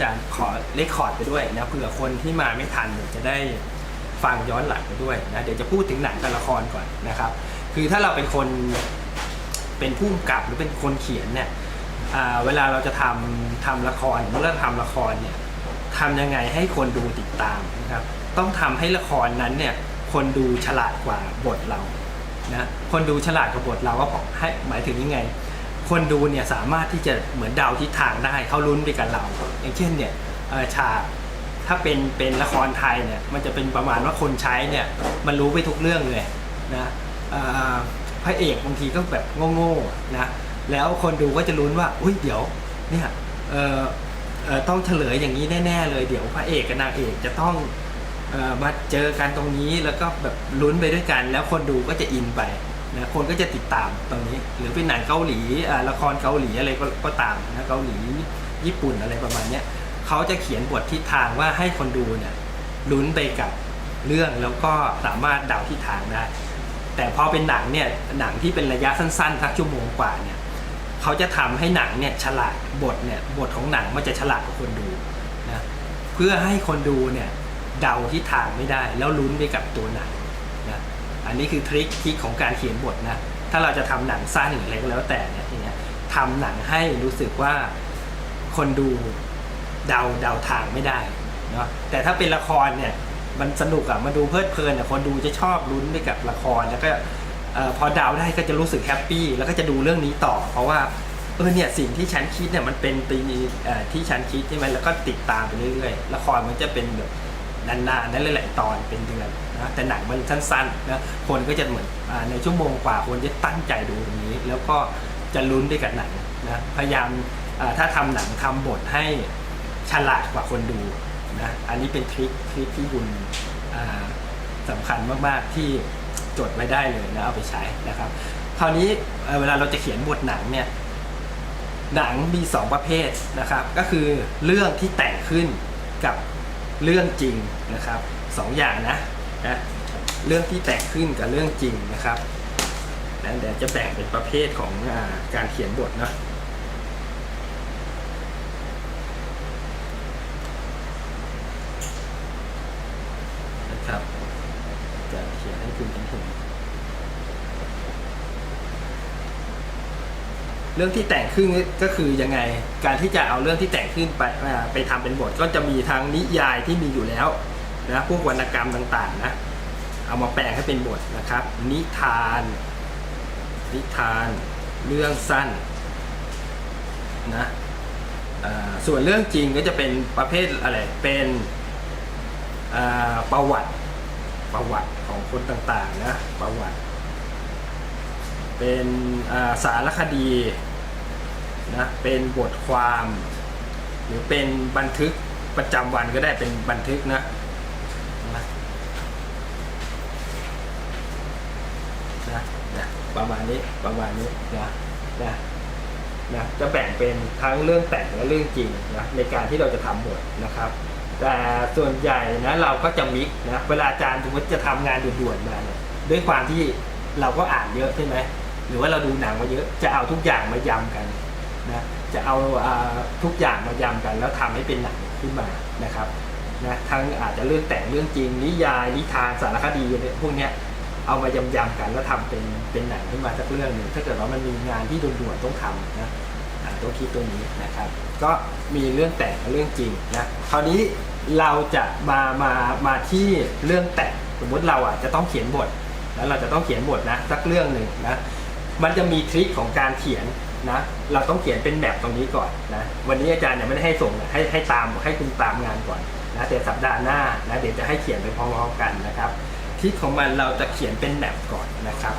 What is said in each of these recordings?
จารย์ขอเลคคอร์ดไปด้วยนะเผื่อคนที่มาไม่ทันเนี่ยจะได้ฟังย้อนหลังไปด้วยนะเดี๋ยวจะพูดถึงหนังกับละครก่อนนะครับ คือถ้าเราเป็นคนเป็นผู้กำกับหรือเป็นคนเขียนเนี่ยเวลาเราจะทำทำละครเมื่อเราทำละครเนี่ยทำยังไงให้คนดูติดตามนะครับต้องทำให้ละครนั้นเนี่ยคนดูฉลาดกว่าบทเรานะคนดูฉลาดกว่าบทเราก็บอกให้หมายถึงยังไง คนดูเนี่ยสามารถที่จะเหมือนเดาทิศทางได้เขาลุ้นไปกับเรา อย่างเช่นเนี่ยฉากถ้าเป็นเป็นละครไทยเนี่ยมันจะเป็นประมาณว่าคนใช้เนี่ยมันรู้ไปทุกเรื่องเลยนะพระเอกบางทีก็แบบโง่ๆนะแล้วคนดูก็จะลุ้นว่าอุ้ยเดี๋ยวเนี่ยต้องเฉลยอย่างนี้แน่ๆเลยเดี๋ยวพระเอกกับนางเอกจะต้องอ่อมาเจอกันตรงนี้แล้วก็แบบลุ้นไปด้วยกัน แล้วคนดูก็จะอินไป นะคนก็จะติดตามตรงนี้ หรือเป็นหนังเกาหลีละครเกาหลีอะไรก็กตามนะเกาหลีญี่ปุ่นอะไรประมาณนี้เขาจะเขียนบททิศทางว่าให้คนดูเนี่ยลุ้นไปกับเรื่องแล้วก็สามารถเดาทิศทางได้แต่พอเป็นหนังเนี่ยหนังที่เป็นระยะสั้นๆสักชั่วโมงกว่าเนี่ยเขาจะทำให้หนังเนี่ยฉลาดบทเนี่ยบทของหนังมันจะฉลาดกว่าคนดูนะเพื่อให้คนดูเนี่ยเดาทิศทางไม่ได้ แล้วลุ้นไปกับตัวหนัง อันนี้คือทริคทริคของการเขียนบทนะ ถ้าเราจะทำหนังสั้นหรืออะไรก็แล้วแต่เนี่ยทีเนี้ยทำหนังให้รู้สึกว่าคนดูเดาเดาทางไม่ได้เนาะแต่ถ้าเป็นละครเนี่ยมันสนุกอะมันดูเพลิดเพลินอะคนดูจะชอบลุ้นไปกับละครแล้วก็พอเดาได้ก็จะรู้สึกแฮปปี้แล้วก็จะดูเรื่องนี้ต่อ เพราะว่าเออเนี่ยสิ่งที่ฉันคิดเนี่ยมันเป็นปีที่ฉันคิดใช่ไหมแล้วก็ติดตามไปเรื่อยๆละครมันจะเป็นแบบ นานๆนั่นหลายๆตอนเป็นเดือนนะแต่หนังมันสั้นๆนะคนก็จะเหมือนอในชั่วโมงกว่าคนจะตั้งใจดูตรงนี้ แล้วก็จะลุ้นไปกับหนังนะพยายามถ้าทำหนังทำบทให้ฉลาดกว่าคนดูนะอันนี้เป็นทริคทริคที่บุญอ่าสำคัญมากๆที่จดไว้ได้เลยนะเอาไปใช้นะครับ คราวนี้เอ่อเวลาเราจะเขียนบทหนังเนี่ยหนังมี 2 ประเภทนะครับ ก็คือเรื่องที่แต่งขึ้นกับ เรื่องจริงนะครับสองอย่างนะนะเรื่องที่แต่งขึ้นกับเรื่องจริงนะครับแล้วเดี๋ยวจะแบ่งเป็นประเภทของอการเขียนบทเนาะ นะครับ จะเขียนให้คุณเห็น เรื่องที่แต่งขึ้นก็คือยังไงการที่จะเอาเรื่องที่แต่งขึ้นไปไปทำเป็นบทก็จะมีทั้งนิยายที่มีอยู่แล้วนะพวกวรรณกรรมต่างๆนะเอามาแปลงให้เป็นบทนะครับ นิทาน นิทาน เรื่องสั้นนะส่วนเรื่องจริงก็จะเป็นประเภทอะไรเป็นประวัติประวัติของคนต่างๆนะประวัติ เป็นาสารคดีนะเป็นบทความ หรือเป็นบันทึกประจำวันก็ได้เป็นบันทึกนะนะนะนะประมาณนี้ประมาณนี้นะนะนะจะแบ่งเป็นทั้งเรื่องแต่งและเรื่องจริงนะในการที่เราจะทำบทนะครับ แต่ส่วนใหญ่นะเราก็จะมิกนะเวลาอาจารย์สมมติจะทำงานด่วนๆมาเนี่ยด้วยความที่เราก็อ่านเยอะใช่ไหม หรือว่าเราดูหนังมาเยอะจะเอาทุกอย่างมายำกันนะจะเอาอทุกอย่างมายำกัน แล้วทำให้เป็นหนังขึ้นมานะครับนะทั้งอาจจะเรื่องแต่งเรื่องจริงนิยายนิทานสารคดีพวกเนี้ยเอามายำๆกันแล้วทำเป็นเป็นหนังขึ้นมาสักเรื่องหนึ่งถ้าเกิดว่ามันมีงานที่ด่วนๆต้องทำนะตัวคิดตัวนี้นะครับ ก็มีเรื่องแต่งเรื่องจริงนะคราวนี้เราจะมามามาที่เรื่องแต่งสมมติเราอะจะต้องเขียนบท แล้วเราจะต้องเขียนบทนะสักเรื่องหนึ่งนะ มันจะมีทริคของการเขียนนะ เราต้องเขียนเป็นแบบตรงนี้ก่อนนะ วันนี้อาจารย์ยังไม่ได้ให้ส่งนะให้ให้ตามให้คุณตามงานก่อนนะแต่สัปดาห์หน้านะเดี๋ยวจะให้เขียนไปพร้อมๆกันนะครับทริคของมันเราจะเขียนเป็นแบบก่อนนะครับ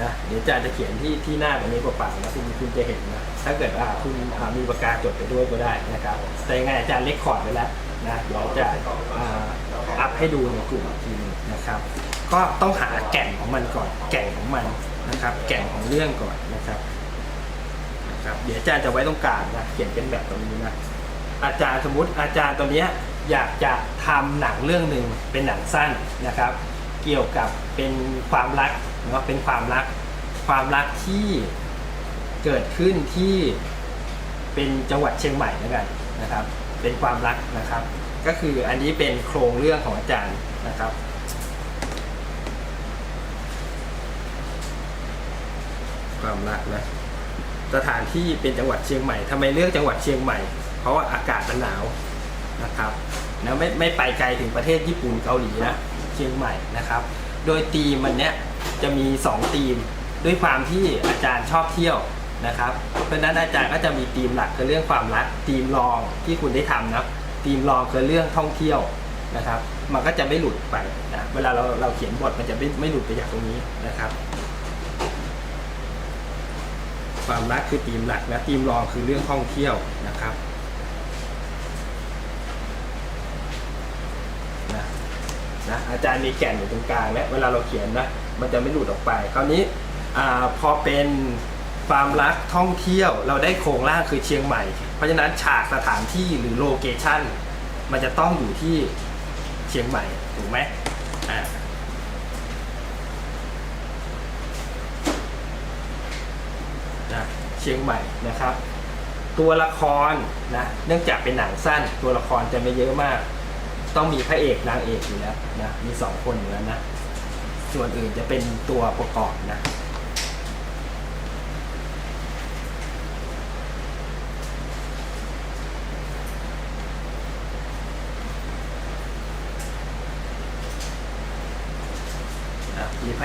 นะเดี๋ยวอาจารย์จะเขียนที่ที่หน้าแบบนี้เปล่าๆนะคุณคุณจะเห็นนะถ้าเกิดว่าคุณอ่ามีปากกาจดไปด้วยก็ได้นะครับแต่ยังไงอาจารย์เล็กคอร์ดไว้แล้ว นะเดี๋ยวจะอัพให้ดูในกลุ่มทีนึงนะครับ ก็ต้องหาแก่นของมันก่อน แก่นของมันนะครับ แก่นของเรื่องก่อนนะครับนะครับ เดี๋ยวอาจารย์จะไว้ตรงกลางนะเขียนเป็นแบบตรงนี้นะอาจารย์สมมติอาจารย์ตัวนี้อยากจะทำหนังเรื่องหนึ่งเป็นหนังสั้นนะครับ เกี่ยวกับเป็นความรักเนาะเป็นความรัก ความรักที่เกิดขึ้นที่เป็นจังหวัดเชียงใหม่แล้วกันนะครับ เป็นความรักนะครับ ก็คืออันนี้เป็นโครงเรื่องของอาจารย์นะครับ ความรักนะสถานที่เป็นจังหวัดเชียงใหม่ทำไมเลือกจังหวัดเชียงใหม่ เพราะว่าอากาศมันหนาวนะครับนะไม่ไม่ไปไกลถึงประเทศญี่ปุ่นเกาหลีนะเชียงใหม่นะครับ โดยธีมมันเนี้ยจะมี2ธีม ด้วยความที่อาจารย์ชอบเที่ยว นะครับ เพราะฉะนั้นอาจารย์ก็จะมีธีมหลักคือเรื่องความรักธีมรองที่คุณได้ทำนะธีมรองคือเรื่องท่องเที่ยวนะครับ มันก็จะไม่หลุดไปนะเวลาเราเราเขียนบทมันจะไม่ไม่หลุดไปจากตรงนี้นะครับ ความรักคือธีมหลักและธีมรองคือเรื่องท่องเที่ยวนะครับนะนะอาจารย์มีแก่นอยู่ตรงกลางและเวลาเราเขียนนะมันจะไม่หลุดออกไป คราวนี้อาพอเป็น ความรักท่องเที่ยวเราได้โครงร่างคือเชียงใหม่ เพราะฉะนั้นฉากสถานที่หรือโลเคชั่นมันจะต้องอยู่ที่เชียงใหม่ถูกไหมอ่านะเชียงใหม่นะครับ ตัวละครนะเนื่องจากเป็นหนังสั้น ตัวละครจะไม่เยอะมาก ต้องมีพระเอกนางเอกอยู่แล้วนะมีสองคนอยู่แล้วนะส่วนอื่นจะเป็นตัวประกอบนะ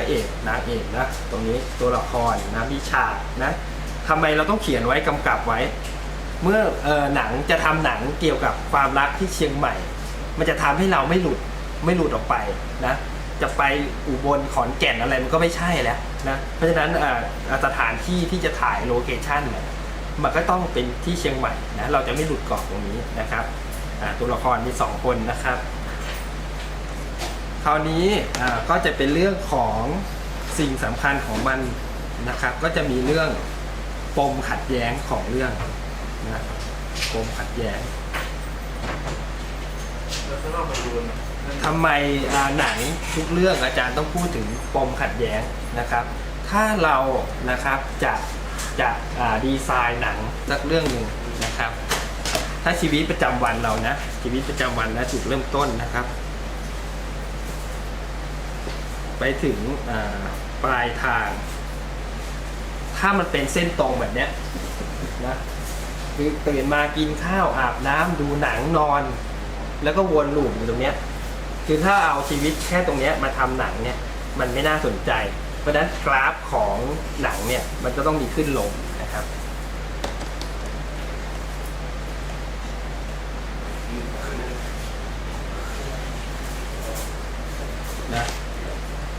ระเอกนางเอกนะตรงนี้ตัวละครนะมีฉากนะทำไมเราต้องเขียนไว้กำกับไว้ เมื่อออหนังจะทำหนังเกี่ยวกับความรักที่เชียงใหม่ มันจะทำให้เราไม่หลุดไม่หลุดออกไปนะจะไปอุบลขอนแก่นอะไรมันก็ไม่ใช่แล้วนะเพราะฉะนั้นอ่อสถานที่ที่จะถ่ายโลเคชั่นเนี่ยมันก็ต้องเป็นที่เชียงใหม่นะเราจะไม่หลุดกรอบตรงนี้นะครับตัวละครมีสองคนนะครับ คราวนี้ก็จะเป็นเรื่องของสิ่งสำคัญของมันนะครับ ก็จะมีเรื่องปมขัดแย้งของเรื่องนะปมขัดแย้งทำไมหนังทุกเรื่องอาจารย์ต้องพูดถึงปมขัดแย้งนะครับ ถ้าเรานะครับจะจะดีไซน์หนังสักเรื่องหนึ่งนะครับ ถ้าชีวิตประจำวันเรานะชีวิตประจำวันนะจุดเริ่มต้นนะครับ ไปถึงปลายทาง ถ้ามันเป็นเส้นตรงแบบเนี้ยนะคือตื่นมากินข้าวอาบน้ำดูหนังนอน แล้วก็วนลูปอยู่ตรงเนี้ยคือถ้าเอาชีวิตแค่ตรงเนี้ยมาทำหนังเนี่ยมันไม่น่าสนใจ เพราะฉะนั้นกราฟของหนังเนี่ยมันจะต้องมีขึ้นลงนะครับ นะ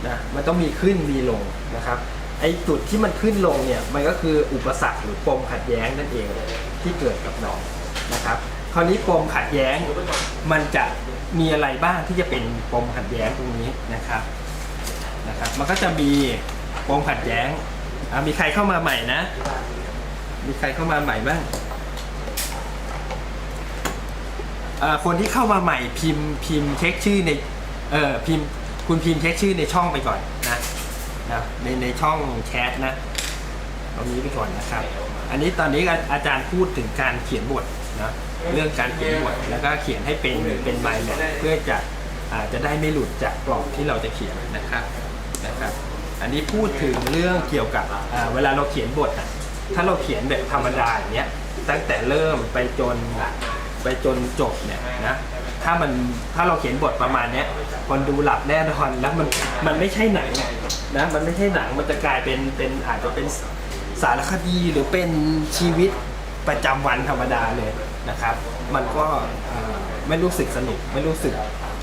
นะ มันต้องมีขึ้นมีลงนะครับไอ้จุดที่มันขึ้นลงเนี่ยมันก็คืออุปสรรคหรือปมขัดแย้งนั่นเองที่เกิดกับน้องนะครับคราวนี้ปมขัดแย้งมันจะมีอะไรบ้างที่จะเป็นปมขัดแย้งตรงนี้นะครับนะครับ มันก็จะมีปมขัดแย้งอะมีใครเข้ามาใหม่นะ มีใครเข้ามาใหม่บ้างอ่าคนที่เข้ามาใหม่พิมพ์พิมพ์เช็คชื่อในเออพิมพ์ คุณพิมพ์เช็คชื่อในช่องไปก่อนนะนะในในช่องแชทนะตรงนี้ไปก่อนนะครับ อันนี้ตอนนี้อาจารย์พูดถึงการเขียนบทนะเรื่องการเขียนบทแล้วก็เขียนให้เป็นเป็นไมล์เพื่อจะอาจจะได้ไม่หลุดจากกรอบที่เราจะเขียนนะครับนะครับ อันนี้พูดถึงเรื่องเกี่ยวกับเวลาเราเขียนบทอะถ้าเราเขียนแบบธรรมดาอย่างเงี้ยตั้งแต่เริ่มไปจนไปจนจบเนี่ยนะ ถ้ามันถ้าเราเขียนบทประมาณเนี้ยคนดูหลับแน่นอนแล้วมันมันไม่ใช่หนังนะมันไม่ใช่หนังมันจะกลายเป็นเป็นอาจจะเป็นสารคดีหรือเป็นชีวิตประจำวันธรรมดาเลยนะครับ มันก็ไม่รู้สึกสนุกไม่รู้สึก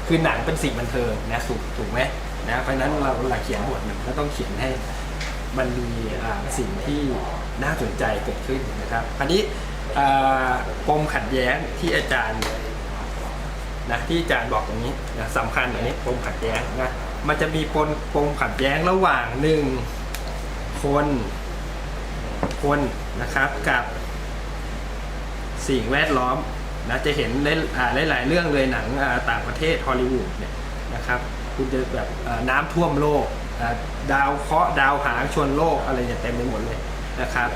คือหนังเป็นสิ่งบันเทิงนะถูกถูกไหมนะเพราะนั้นเราเวลาเขียนบทมันก็ต้องเขียนให้มันมีสิ่งที่น่าสนใจเกิดขึ้นนะครับอันนี้ปมขัดแย้งที่อาจารย์ นะที่อาจารย์บอกตรงนี้นะสำคัญอันนี้ปมขัดแย้งนะมันจะมีปมปมขัดแย้งระหว่างหนึ่งคนคนนะครับกับสิ่งแวดล้อมนะจะเห็นในอ่าหลายๆเรื่องเลยหนังต่างประเทศฮอลลีวูดเนี่ยนะครับคุณจะแบบน้ำท่วมโลกดาวเคราะห์ดาวหางชนโลกอะไรเนี่ยเต็มไปหมดเลยนะครับ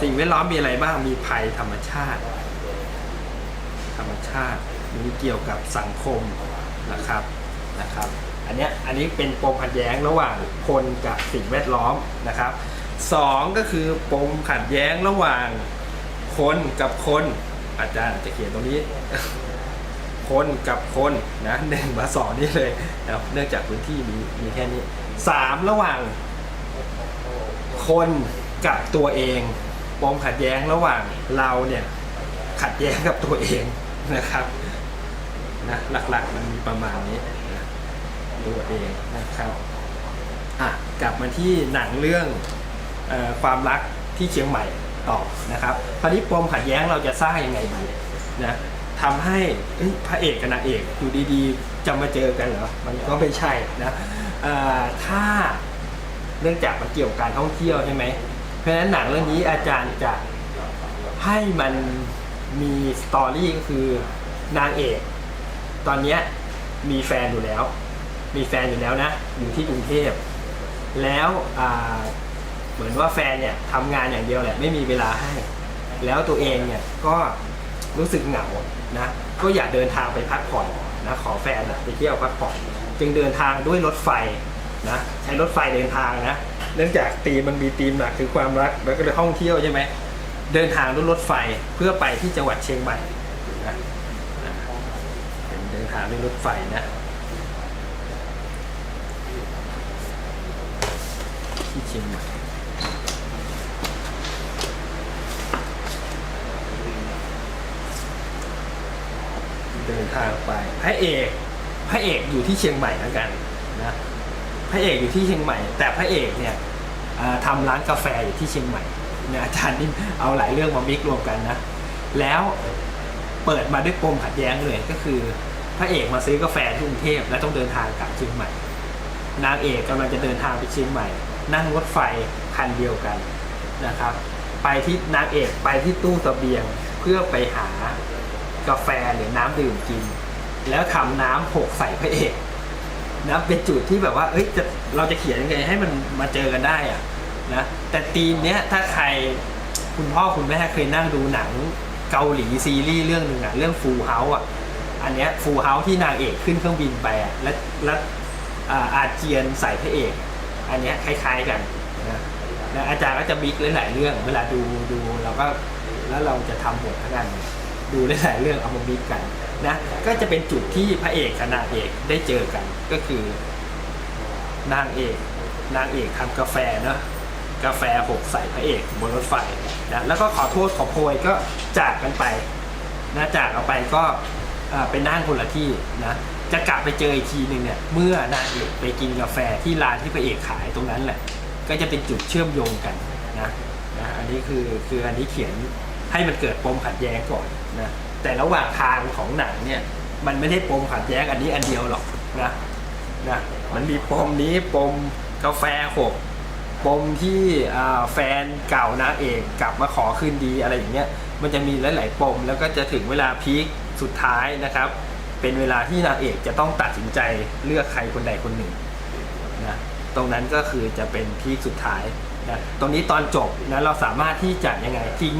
สิ่งแวดล้อมมีอะไรบ้างมีภัยธรรมชาติ ธรรมชาติ มีเกี่ยวกับสังคมนะครับนะครับ อันนี้อันนี้เป็นปมขัดแย้งระหว่างคนกับสิ่งแวดล้อมนะครับสองก็คือปมขัดแย้งระหว่างคนกับคนอาจารย์จะเขียนตรงนี้ คนกับคนนะหนึ่งมาสองนี่เลยนะเนื่องจากพื้นที่มีมีแค่นี้สามระหว่าง คนกับตัวเองปมขัดแย้งระหว่างเราเนี่ยขัดแย้งกับตัวเองนะครับ นะหลักๆมันมีประมาณนี้นะตัวเองนะครับอะกลับมาที่หนังเรื่องออความรักที่เชียงใหม่ต่อนะครับคราวนี้ปมขัดแย้งเราจะสร้างยังไงดีนะทำให้พระเอกกับนางเอกอยู่ดีๆ จะมาเจอกันเหรอ มันก็ไม่ใช่นะถ้าเนื่องจากมันเกี่ยวกับการท่องเที่ยวใช่ไหม เพราะฉะนั้นหนังเรื่องนี้อาจารย์จะให้มันมีสตอรี่ก็คือนางเอก ตอนเนี้ยมีแฟนอยู่แล้ว มีแฟนอยู่แล้วนะ อยู่ที่กรุงเทพแล้วอ่าเหมือนว่าแฟนเนี่ยทำงานอย่างเดียวแหละไม่มีเวลาให้ แล้วตัวเองเนี่ยก็รู้สึกเหงานะก็อยากเดินทางไปพักผ่อนนะขอแฟนอะไปเที่ยวพักผ่อนจึงเดินทางด้วยรถไฟนะใช้รถไฟเดินทางนะเนื่องจากตีมันมีตีมหลักคือความรักแล้วก็เลยท่องเที่ยวใช่ไหมเดินทางด้วยรถไฟเพื่อไปที่จังหวัดเชียงใหม่ เป็นเดินรถไฟนะที่เชียงใหม่เดินทางไปพระเอกพระเอกอยู่ที่เชียงใหม่แล้วกันนะพระเอกอยู่ที่เชียงใหม่ แต่พระเอกเนี่ยอ่าทำร้านกาแฟอยู่ที่เชียงใหม่นี่ยอาจารย์นี่เอาหลายเรื่องมามิกรวมกันนะ แล้วเปิดมาด้วยปมขัดแย้งเลยก็คือ พระเอกมาซื้อกาแฟที่กรุงเทพและต้องเดินทางกลับเชียงใหม่ นางเอกกำลังจะเดินทางไปเชียงใหม่ นั่งรถไฟคันเดียวกันนะครับ ไปที่นางเอกไปที่ตู้เสบียงเพื่อไปหากาแฟหรือน้ำดื่มกิน แล้วทำน้ำหกใส่พระเอกนะเป็นจุดที่แบบว่าเอ้ยจะเราจะเขียนยังไงให้มันมาเจอกันได้อะนะแต่ธีมเนี้ยถ้าใครคุณพ่อคุณแม่เคยนั่งดูหนังเกาหลีซีรีส์เรื่องหนึ่งอะเรื่องฟูเฮาอะ อันเนี้ยฟูเฮาที่นางเอกขึ้นเครื่องบินไปอะและและอ่าอาเจียนใส่พระเอก อันเนี้ยคล้ายๆกันนะแล้วอาจารย์ก็จะบิ๊กหลายๆเรื่อง เวลาดูดูเราก็แล้วเราจะทำบทกันดูหลายๆเรื่องเอามาบิ๊กกันนะก็จะเป็นจุดที่พระเอกกับนางเอกได้เจอกันก็คือนางเอก นางเอกทำกาแฟเนาะกาแฟหกใส่พระเอกบนรถไฟนะแล้วก็ขอโทษขอโพยก็จากกันไปนะจากออกไปก็ ไปนั่งคนละที่นะจะกลับไปเจออีกทีหนึ่งเนี่ยเมื่อนางเอกไปกินกาแฟที่ร้านที่พระเอกขายตรงนั้นแหละ ก็จะเป็นจุดเชื่อมโยงกันนะนะอันนี้คือคืออันนี้เขียนให้มันเกิดปมขัดแย้งก่อนนะแต่ระหว่างทางของหนังเนี่ยมันไม่ได้ปมขัดแย้งอันนี้อันเดียวหรอกนะนะมันมีปมนี้ปมกาแฟหกปมที่แฟนเก่านางเอกกลับมาขอคืนดีอะไรอย่างเงี้ยมันจะมีหลาย ๆ ปมแล้วก็จะถึงเวลาพีค สุดท้ายนะครับ เป็นเวลาที่นางเอกจะต้องตัดสินใจเลือกใครคนใดคนหนึ่งนะตรงนั้นก็คือจะเป็นพีคสุดท้ายนะตรงนี้ตอนจบนะเราสามารถที่จะยังไงทิ้ง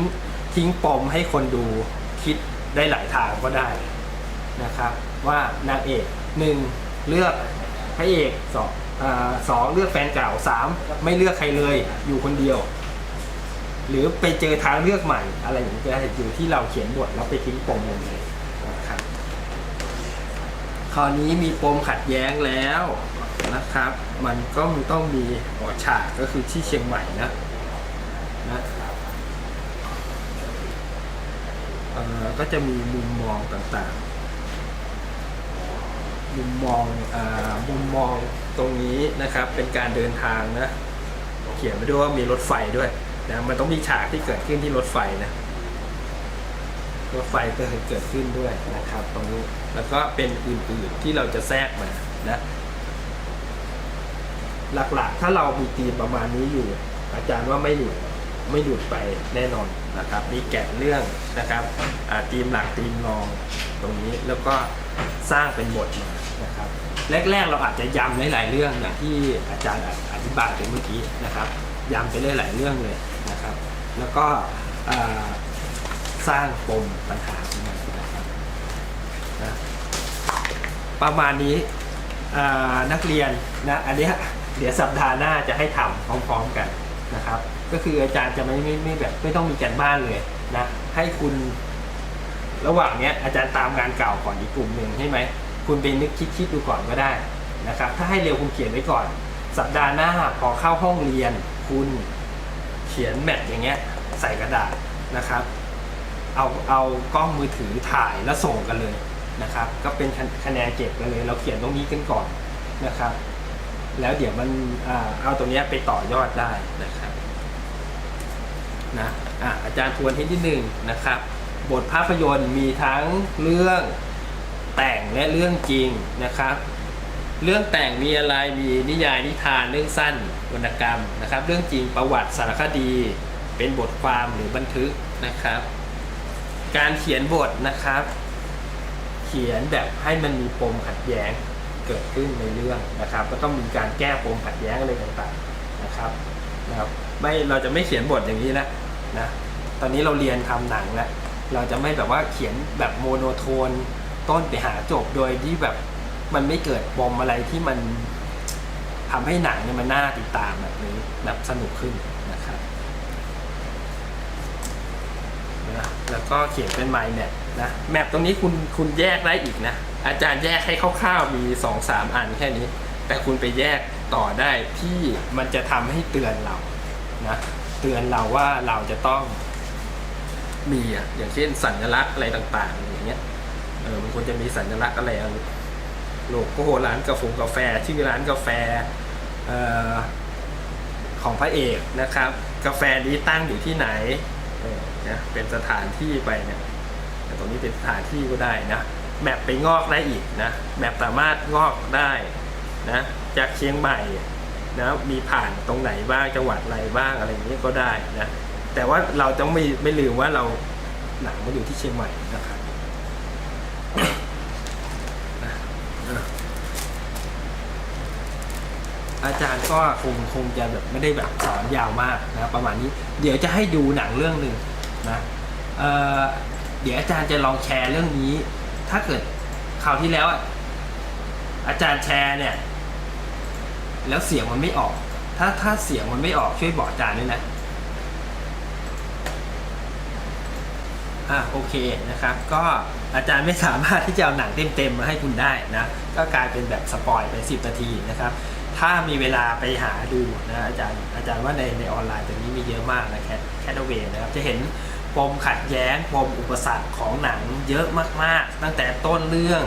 ทิ้งปมให้คนดูคิดได้หลายทางก็ได้นะครับว่านางเอกหนึ่งเลือกพระเอกสองอสองเลือกแฟนเก่าสามไม่เลือกใครเลยอยู่คนเดียว หรือไปเจอทางเลือกใหม่อะไรอย่างเงี้ยอยู่ที่เราเขียนบทแล้วไปทิ้งปมลงเลย คราวนี้มีปมขัดแย้งแล้วนะครับ มันก็มีต้องมีหัวฉากก็คือที่เชียงใหม่นะนะก็จะมีมุมมองต่างๆ มุมมองอ่ามุมมองตรงนี้นะครับ เป็นการเดินทางนะ เขียนไปด้วยว่ามีรถไฟด้วยนะมันต้องมีฉากที่เกิดขึ้นที่รถไฟนะ รถไฟก็เคยเกิดขึ้นด้วยนะครับ ตรงนี้แล้วก็เป็นอื่นๆที่เราจะแทรกมานะหลักๆ ถ้าเรามีธีมประมาณนี้อยู่ อาจารย์ว่าไม่หลุดไม่หลุดไปแน่นอนนะครับมีแกะเรื่องนะครับอ่าธีมหลักธีมรองตรงนี้แล้วก็สร้างเป็นบทมานะครับแรกๆเราอาจจะย้ำหลายๆเรื่องอย่างที่อาจารย์อธิบายไปเมื่อกี้นะครับย้ำไปหลายๆเรื่องเลยนะครับ แล้วก็อ่า สร้างปมปัญหาขึ้นมานะครับนะประมาณนี้อ่านักเรียนนะอันเนี้ยเดี๋ยวสัปดาห์หน้าจะให้ทำพร้อมๆกันนะครับ ก็คืออาจารย์จะไม่ไม่ไม่แบบไม่ต้องมีการบ้านเลยนะให้คุณระหว่างเนี้ยอาจารย์ตามงานเก่าก่อนอีกกลุ่มหนึ่งใช่ไหมคุณไปนึกคิดคิดดูก่อนก็ได้นะครับ ถ้าให้เร็วคุณเขียนไว้ก่อน สัปดาห์หน้าพอเข้าห้องเรียนคุณเขียนแมทอย่างเงี้ยใส่กระดาษนะครับ เอาเอากล้องมือถือถ่ายแล้วส่งกันเลยนะครับ ก็เป็นคะแนนเก็บกันเลย เราเขียนตรงนี้กันก่อนนะครับ แล้วเดี๋ยวมันเอาตรงนี้ไปต่อยอดได้นะครับนะอะอาจารย์ทวนให้นิดนึงนะครับ บทภาพยนตร์มีทั้งเรื่องแต่งและเรื่องจริงนะครับ เรื่องแต่งมีอะไรมีนิยายนิทานเรื่องสั้นวรรณกรรมนะครับ เรื่องจริงประวัติสารคดี เป็นบทความหรือบันทึกนะครับ การเขียนบทนะครับ เขียนแบบให้มันมีปมขัดแย้งเกิดขึ้นในเรื่องนะครับ ก็ต้องมีการแก้ปมขัดแย้งอะไรต่างๆนะครับนะครับ ไม่เราจะไม่เขียนบทอย่างนี้แล้วนะตอนนี้เราเรียนทำหนังแล้วเราจะไม่แบบว่าเขียนแบบโมโนโทน ต้นไปหาจบโดยที่แบบมันไม่เกิดปมอะไรที่มันทำให้หนังเนี่ยมันน่าติดตามแบบนี้แบบสนุกขึ้นนะครับนะ แล้วก็เขียนเป็น mind map นะแมปตรงนี้คุณคุณแยกได้อีกนะ อาจารย์แยกให้คร่าวๆมีสองสามอันแค่นี้ แต่คุณไปแยกต่อได้ที่มันจะทำให้เตือนเรานะเตือนเราว่าเราจะต้องมีอะอย่างเช่นสัญลักษณ์อะไรต่างๆอย่างเงี้ยเออมันควรจะมีสัญลักษณ์อะไรโลโก้ร้านกาแฟกาแฟชื่อร้านกาแฟออของพระเอกนะครับ กาแฟนี้ตั้งอยู่ที่ไหน นะเป็นสถานที่ไปเนี่ยแต่ตรงนี้เป็นสถานที่ก็ได้นะแมปไปงอกได้อีกนะแมปสามารถงอกได้นะจากเชียงใหม่นะมีผ่านตรงไหนบ้างจังหวัดอะไรบ้างอะไรอย่างนี้ก็ได้นะแต่ว่าเราต้องไม่ไม่ลืมว่าเราหนังมาอยู่ที่เชียงใหม่นะครับอาจารย์ก็คงคงจะแบบไม่ได้แบบสอนยาวมากนะประมาณนี้ เดี๋ยวจะให้ดูหนังเรื่องหนึ่ง นะเเดี๋ยวอาจารย์จะลองแชร์เรื่องนี้ ถ้าเกิดคราวที่แล้วอะอาจารย์แชร์เนี่ย แล้วเสียงมันไม่ออก ถ้าถ้าเสียงมันไม่ออกช่วยบอกอาจารย์ด้วยนะอะโอเคนะครับก็อาจารย์ไม่สามารถที่จะเอาหนังเต็มๆมาให้คุณได้นะก็กลายเป็นแบบสปอยไป 10 นาทีนะครับ ถ้ามีเวลาไปหาดูนะอาจารย์อาจารย์ว่าในในออนไลน์ตรงนี้มีเยอะมากนะแคทแคทเวนะครับ จะเห็นปมขัดแย้งปมอุปสรรคของหนังเยอะมากๆ ตั้งแต่ต้นเรื่อง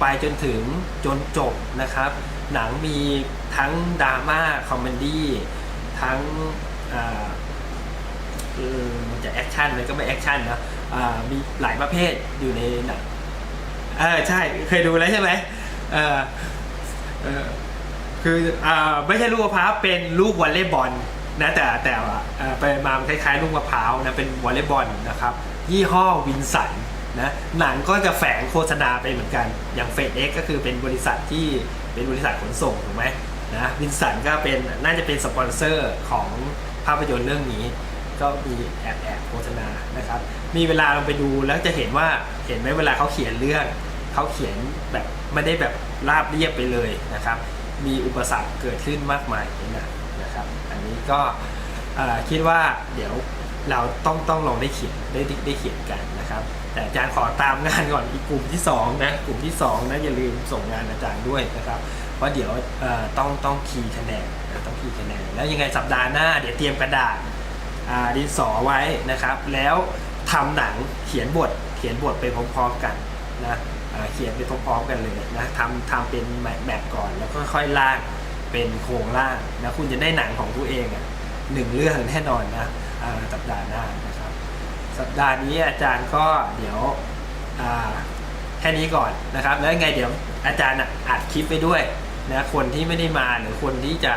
ไปจนถึงจนจบนะครับ หนังมีทั้งดราม่าคอมเมดี้ทั้งเออมันจะแอคชั่นมันก็ไม่แอคชั่นนะมีหลายประเภทอยู่ในหนังเออใช่เคยดูแล้วใช่ไหมเออเออ คืออ่าไม่ใช่ลูกมะพร้าวเป็นลูกวอลเลย์บอลนะแต่แต่ว่าเอ่อไปมามันคล้ายๆ ลูกมะพร้าวนะเป็นวอลเลย์บอลนะครับยี่ห้อวินสันนะหนังก็จะแฝงโฆษณาไปเหมือนกัน อย่างเฟดเอ็กก็คือเป็นบริษัทที่เป็นบริษัทขนส่งถูกไหมนะวินสันก็เป็นน่าจะเป็นสปอนเซอร์ของภาพยนตร์เรื่องนี้ ก็มีแอบแอบโฆษณานะครับมีเวลาลองไปดูแล้วจะเห็นว่าเห็นไหมเวลาเขาเขียนเรื่องเขาเขียนแบบไม่ได้แบบราบเรียบไปเลยนะครับ มีอุปสรรคเกิดขึ้นมากมายนหนังนะครับ อันนี้ก็คิดว่าเดี๋ยวเราต้องต้องลองได้เขียนได้ได้เขียนกันนะครับ แต่อาจารย์ขอตามงานก่อนอีกกลุ่มที่สองนะกลุ่มที่สองนะอย่าลืมส่งงานอาจารย์ด้วยนะครับเพราะเดี๋ยวต้องต้องคีย์คะแนนต้องคีย์คะแนนแล้วยังไงสัปดาห์หน้าเดี๋ยวเตรียมกระดาษดินสอไว้นะครับ แล้วทำหนังเขียนบทเขียนบทไปพร้อมๆกันนะ เขียนไปพร้อมๆกันเลยนะทำทำเป็นแบบก่อนแล้วก็ค่อยๆล่างเป็นโครงล่างนะคุณจะได้หนังของตัวเองอะหนึ่งเรื่องแน่นอนนะสัปดาห์หน้านะครับ สัปดาห์นี้อาจารย์ก็เดี๋ยวแค่นี้ก่อนนะครับ แล้วไงเดี๋ยวอาจารย์อัดคลิปไปด้วยนะคนที่ไม่ได้มาหรือคนที่จะ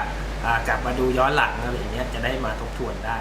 กลับมาดูย้อนหลังอะไรอย่างเงี้ยจะได้มาทบทวนได้